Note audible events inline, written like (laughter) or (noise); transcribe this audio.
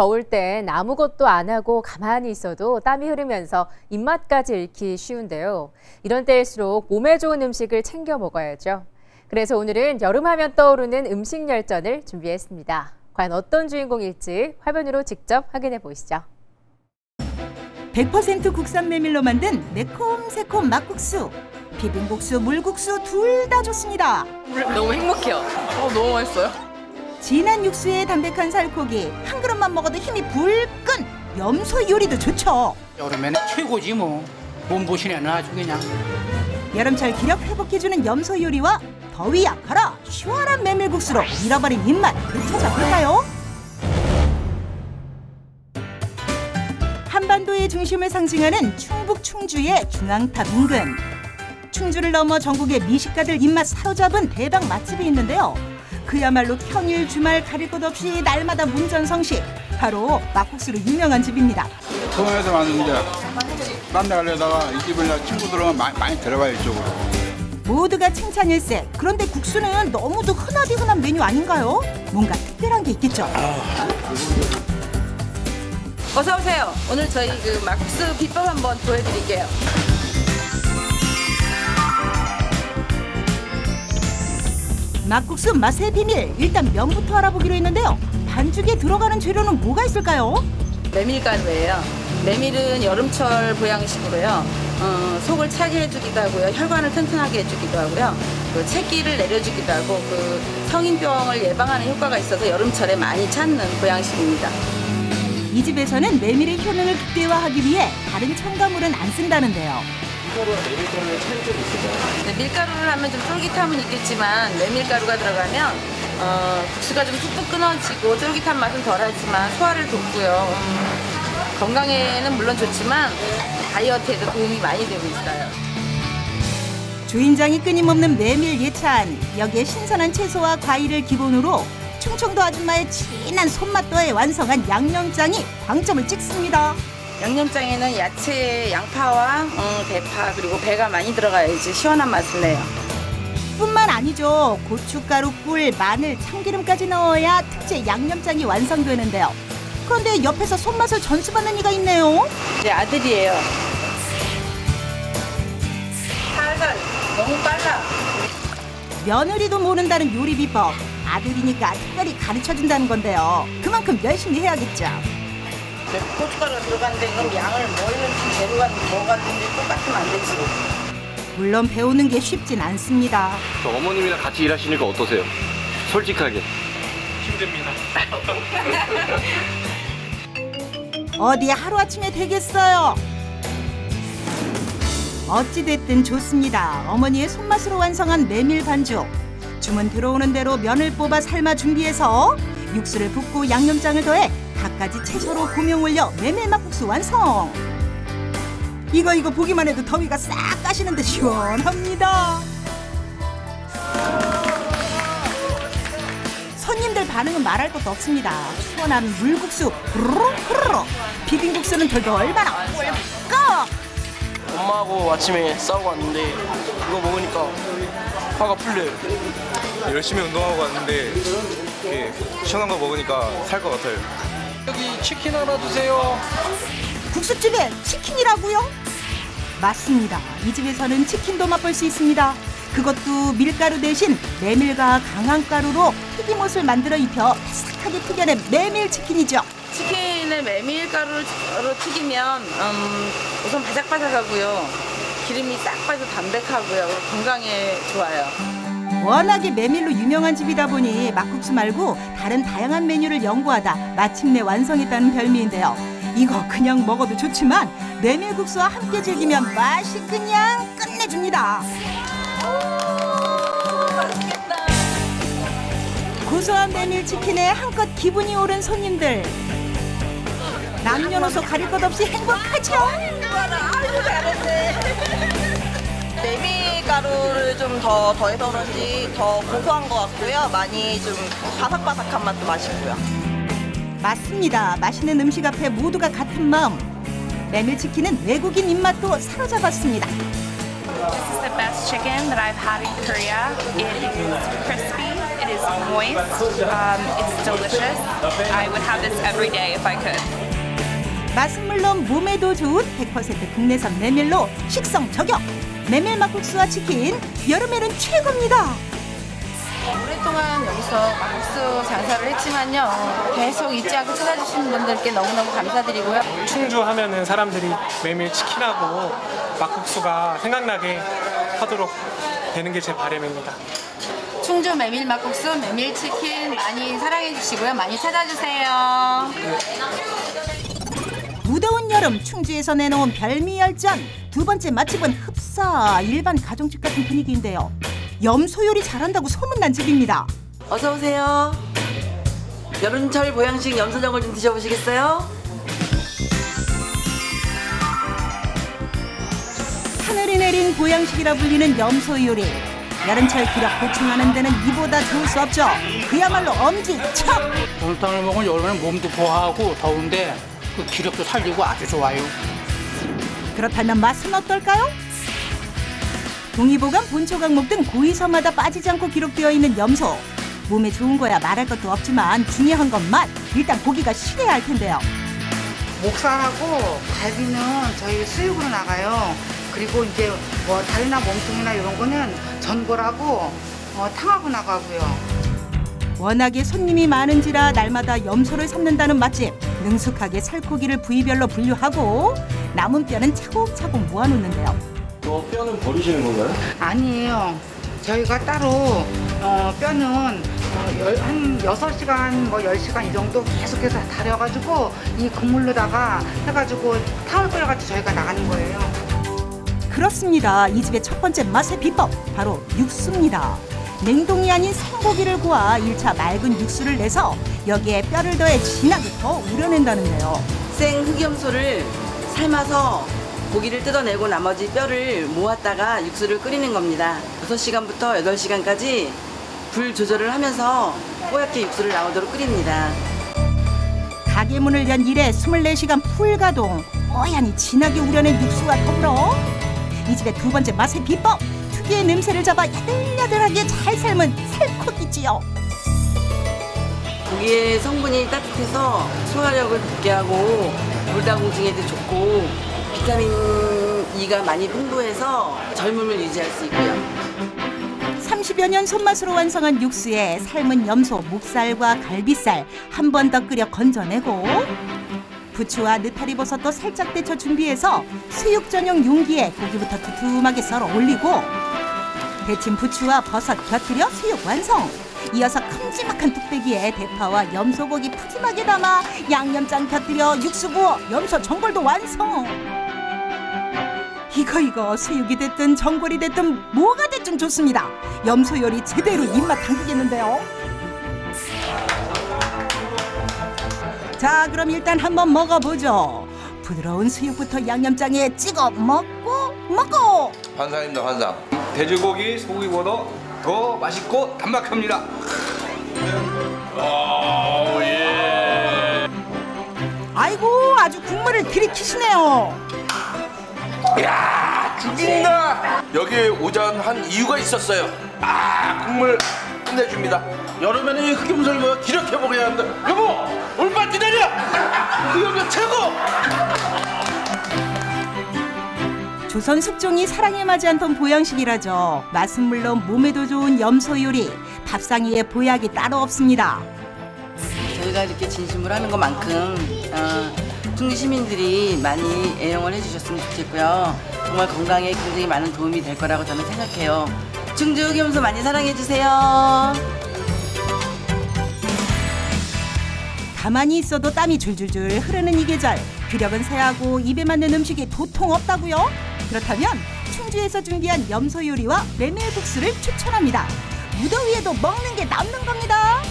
더울 땐 아무것도 안 하고 가만히 있어도 땀이 흐르면서 입맛까지 잃기 쉬운데요. 이런 때일수록 몸에 좋은 음식을 챙겨 먹어야죠. 그래서 오늘은 여름하면 떠오르는 음식 열전을 준비했습니다. 과연 어떤 주인공일지 화면으로 직접 확인해 보시죠. 100% 국산 메밀로 만든 매콤새콤 막국수. 비빔국수, 물국수 둘 다 좋습니다. 너무 행복해요. 어, 너무 맛있어요. 진한 육수에 담백한 살코기. 한 그릇만 먹어도 힘이 불끈. 염소 요리도 좋죠. 여름에는 최고지 뭐. 몸보신에는 아주 그냥. 여름철 기력 회복해주는 염소 요리와 더위 약하라 시원한 메밀국수로 잃어버린 입맛 되찾아볼까요? 한반도의 중심을 상징하는 충북 충주의 중앙탑 인근. 충주를 넘어 전국의 미식가들 입맛 사로잡은 대박 맛집이 있는데요. 그야말로 평일 주말 가릴 것 없이 날마다 문전성시. 바로 막국수로 유명한 집입니다. 통영에서 왔는데 딴데 가려다가 이 집을 내 친구들은 많이, 많이 들어가요 이쪽으로 모두가 칭찬일세. 그런데 국수는 너무도 흔하디 흔한 메뉴 아닌가요? 뭔가 특별한 게 있겠죠. 어서 오세요. 오늘 저희 그 막국수 비법 한번 보여드릴게요. 막국수 맛의 비밀. 일단 면부터 알아보기로 했는데요. 반죽에 들어가는 재료는 뭐가 있을까요? 메밀가루예요. 메밀은 여름철 보양식으로요. 어, 속을 차게 해주기도 하고요. 혈관을 튼튼하게 해주기도 하고요. 그 채기를 내려주기도 하고 그 성인병을 예방하는 효과가 있어서 여름철에 많이 찾는 보양식입니다. 이 집에서는 메밀의 효능을 극대화하기 위해 다른 첨가물은 안 쓴다는데요. 네, 밀가루를 하면 좀 쫄깃함은 있겠지만 메밀가루가 들어가면 어, 국수가 좀 뚝뚝 끊어지고 쫄깃한 맛은 덜하지만 소화를 돕고요. 음, 건강에는 물론 좋지만 다이어트에도 도움이 많이 되고 있어요. 주인장이 끊임없는 메밀 예찬. 여기에 신선한 채소와 과일을 기본으로 충청도 아줌마의 진한 손맛도에 완성한 양념장이 방점을 찍습니다. 양념장에는 야채, 양파와 음, 대파 그리고 배가 많이 들어가야지 시원한 맛을 내요. 뿐만 아니죠. 고춧가루, 꿀, 마늘, 참기름까지 넣어야 특제 양념장이 완성되는데요. 그런데 옆에서 손맛을 전수받는 이가 있네요. 제 아들이에요. 살살 너무 빨라. 며느리도 모른다는 요리 비법. 아들이니까 특별히 가르쳐준다는 건데요. 그만큼 열심히 해야겠죠. 네, 고춧가루가 들어갔는데 그럼 양을 뭐 넣는지 재료가 뭐가 넣는지 똑같으면 안 되지. 물론 배우는 게 쉽진 않습니다. 저 어머님이랑 같이 일하시니까 어떠세요? 솔직하게. (laughs) 어디 하루아침에 되겠어요. 어찌됐든 좋습니다. 어머니의 손맛으로 완성한 메밀 반죽. 주문 들어오는 대로 면을 뽑아 삶아 준비해서 육수를 붓고 양념장을 더해 갖가지 채소로 고명 올려 메밀 막국수 완성. 이거 이거 보기만 해도 더위가 싹 가시는데 시원합니다. 손님들 반응은 말할 것도 없습니다. 시원한 물국수 후루룩 후루룩 비빔국수는 덜덜 얼마나 꿀꺽 엄마하고 아침에 싸우고 왔는데 이거 먹으니까 화가 풀려요. 열심히 운동하고 왔는데 이렇게 시원한 거 먹으니까 살 것 같아요. 여기 치킨 하나 주세요. 국수집에 치킨이라고요? 맞습니다. 이 집에서는 치킨도 맛볼 수 있습니다. 그것도 밀가루 대신 메밀과 강황가루로 튀김옷을 만들어 입혀 바삭하게 튀겨낸 메밀 치킨이죠. 치킨을 메밀가루로 튀기면 음, 우선 바삭바삭하고요. 기름이 싹 빠져 담백하고요. 건강에 좋아요. 워낙에 메밀로 유명한 집이다 보니 막국수 말고 다른 다양한 메뉴를 연구하다 마침내 완성했다는 별미인데요. 이거 그냥 먹어도 좋지만 메밀국수와 함께 즐기면 맛이 그냥 끝내줍니다. 고소한 메밀 치킨에 한껏 기분이 오른 손님들. 남녀노소 가릴 것 없이 행복하죠. 메밀 가루를 좀 더 더해서 그런지 더 고소한 것 같고요. 많이 좀 바삭바삭한 맛도 맛있고요. 맞습니다. 맛있는 음식 앞에 모두가 같은 마음. 메밀치킨은 외국인 입맛도 사로잡았습니다. This is the best chicken that I've had in Korea. It is crispy, it is moist. Um, it's delicious. I would have this every day if I could. 맛은 물론 몸에도 좋은 100% 국내산 메밀로 식성 저격. 메밀 막국수와 치킨 여름에는 최고입니다. 오랫동안 여기서 막국수 장사를 했지만요. 계속 잊지 않고 찾아주시는 분들께 너무너무 감사드리고요. 충주 하면은 사람들이 메밀 치킨하고 막국수가 생각나게 하도록 되는 게 제 바람입니다. 충주 메밀 막국수, 메밀 치킨 많이 사랑해 주시고요. 많이 찾아주세요. 무더운 여름 충주에서 내놓은 별미 열전 두 번째 맛집은 흡사 일반 가정집 같은 분위기인데요. 염소 요리 잘한다고 소문난 집입니다. 어서 오세요. 여름철 보양식 염소정을 좀 드셔보시겠어요? 하늘이 내린 보양식이라 불리는 염소 요리. 여름철 기력 보충하는 데는 이보다 좋을 수 없죠. 그야말로 엄지척. 곰탕을 먹으면 여름에 몸도 보하고 더운데 그 기력도 살리고 아주 좋아요. 그렇다면 맛은 어떨까요? 동의보감 본초 강목 등 고의서마다 빠지지 않고 기록되어 있는 염소. 몸에 좋은 거야 말할 것도 없지만 중요한 건 맛. 일단 고기가 실해야 할 텐데요. 목살하고 갈비는 저희 수육으로 나가요. 그리고 이제 뭐 다리나 몸통이나 이런 거는 전골하고 어, 탕하고 나가고요. 워낙에 손님이 많은지라 날마다 염소를 삶는다는 맛집. 능숙하게 살코기를 부위별로 분류하고 남은 뼈는 차곡차곡 모아놓는데요. 저 뼈는 버리시는 건가요? 아니에요. 저희가 따로 어, 뼈는 어, 열, 한 6시간, 뭐 10시간 이 정도 계속해서 다려가지고 이 국물로다가 해가지고 탕을 끓여가지고 저희가 나가는 거예요. 그렇습니다. 이 집의 첫 번째 맛의 비법 바로 육수입니다. 냉동이 아닌 생고기를 구워 1차 맑은 육수를 내서 여기에 뼈를 더해 진하게 더 우려낸다는데요. 생 흑염소를 삶아서 고기를 뜯어내고 나머지 뼈를 모았다가 육수를 끓이는 겁니다. 6시간부터 8시간까지 불 조절을 하면서 뽀얗게 육수를 나오도록 끓입니다. 가게 문을 연 이래 24시간 풀가동 뽀얀이 진하게 우려낸 육수와 더불어 이 집의 두 번째 맛의 비법 특유의 냄새를 잡아 야들야들하게 잘 삶은 살코기지요. 고기의 성분이 따뜻해서 소화력을 돋게 하고 물다공증에도 좋고 비타민 E가 많이 풍부해서 젊음을 유지할 수 있고요. 30여 년 손맛으로 완성한 육수에 삶은 염소, 목살과 갈비살 한 번 더 끓여 건져내고 부추와 느타리 버섯도 살짝 데쳐 준비해서 수육 전용 용기에 고기부터 두툼하게 썰어 올리고 데친 부추와 버섯 곁들여 수육 완성. 이어서 큼지막한 뚝배기에 대파와 염소고기 푸짐하게 담아 양념장 곁들여 육수 부어 염소 전골도 완성. 이거 이거 수육이 됐든 전골이 됐든 뭐가 됐든 좋습니다. 염소 요리 제대로 입맛 당기겠는데요. 자 그럼 일단 한번 먹어보죠. 부드러운 수육부터 양념장에 찍어 먹고 먹고. 환상입니다 환상. 돼지고기 소고기보다 더 맛있고 담백합니다. 아이고 아주 국물을 들이키시네요. 야 죽인다. 여기 오전한 이유가 있었어요. 아 국물 끝내줍니다. 여름에는 이 흑염소를 기력해 먹어야 한다. 여보 얼마 기다려. 흑염소 최고. 조선 숙종이 사랑에 맞지 않던 보양식이라죠. 맛은 물론 몸에도 좋은 염소 요리. 밥상 위에 보약이 따로 없습니다. 저희가 이렇게 진심으로 하는 것만큼 어, 충주 시민들이 많이 애용을 해주셨으면 좋겠고요. 정말 건강에 굉장히 많은 도움이 될 거라고 저는 생각해요. 충주 흑염소 많이 사랑해주세요. 가만히 있어도 땀이 줄줄줄 흐르는 이 계절. 규력은 세하고 입에 맞는 음식이 도통 없다고요? 그렇다면 충주에서 준비한 염소 요리와 메밀국수를 추천합니다. 무더위에도 먹는 게 남는 겁니다.